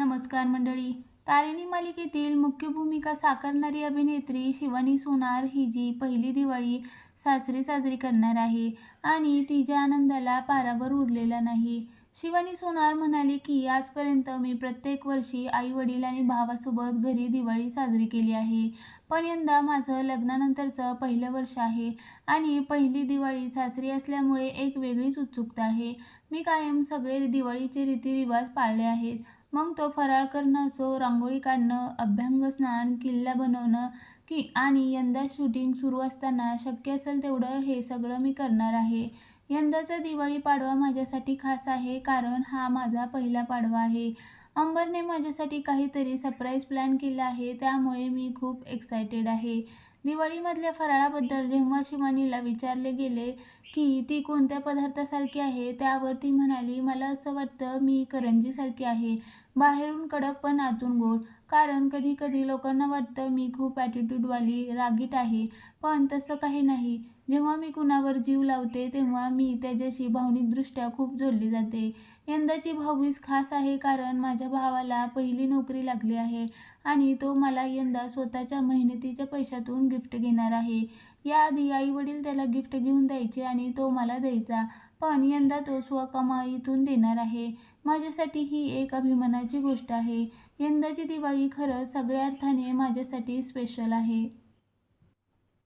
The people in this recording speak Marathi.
नमस्कार मंडळी. तारिणी मालिकेतील मुख्य भूमिका साकारणारी अभिनेत्री शिवानी सोनार ही जी पहिली दिवाळी सासरी साजरी करणार आहे आणि तिच्या आनंदाला पारावर उरलेला नाही. शिवानी सोनार म्हणाली की आजपर्यंत मी प्रत्येक वर्षी आई वडील आणि भावासोबत घरी दिवाळी साजरी केली आहे. पण यंदा माझं लग्नानंतरचं पहिलं वर्ष आहे आणि पहिली दिवाळी सासरी असल्यामुळे एक वेगळीच उत्सुकता आहे. मी कायम सगळे दिवाळीचे रीतिरिवाज पाळले आहेत. मग तो फराळ करणं असो रांगोळी काढणं अभ्यंग स्नान किल्ला बनवणं की आणि यंदा शूटिंग सुरू असताना शक्य असेल तेवढं हे सगळं मी करणार आहे. यंदाचा दिवाळी पाडवा माझ्यासाठी खास आहे कारण हा माझा पहिला पाडवा आहे. अंबरने माझ्यासाठी काहीतरी सरप्राईज प्लॅन केला आहे त्यामुळे मी खूप एक्सायटेड आहे. दिवाळीमधल्या फराळाबद्दल जेव्हा शिवानीला विचारले गेले की ती कोणत्या पदार्थासारखी आहे? त्यावर ती म्हणाली मला असं वाटतं मी करंजीसारखी आहे. बाहेरून कडक पण आतून गोड. कारण कधी कधी लोकांना वाटतं मी खूप ॲटिट्यूडवाली रागीट आहे. पण तसं काही नाही. जेव्हा मी कुणावर जीव लावते तेव्हा मी त्याच्याशी भावनिकदृष्ट्या खूप जोडली जाते. यंदाची भाऊबीज खास आहे कारण माझ्या भावाला पहिली नोकरी लागली आहे आणि तो मला यंदा स्वतःच्या मेहनतीच्या पैशातून गिफ्ट घेणार आहे. याआधी आई वडील त्याला गिफ्ट घेऊन द्यायचे आणि तो मला द्यायचा. पण यंदा तो स्वकमाईतून देणार आहे. माझ्यासाठी ही एक अभिमानाची गोष्ट आहे. यंदाची दिवाळी खरंच सगळ्या अर्थाने माझ्यासाठी स्पेशल आहे.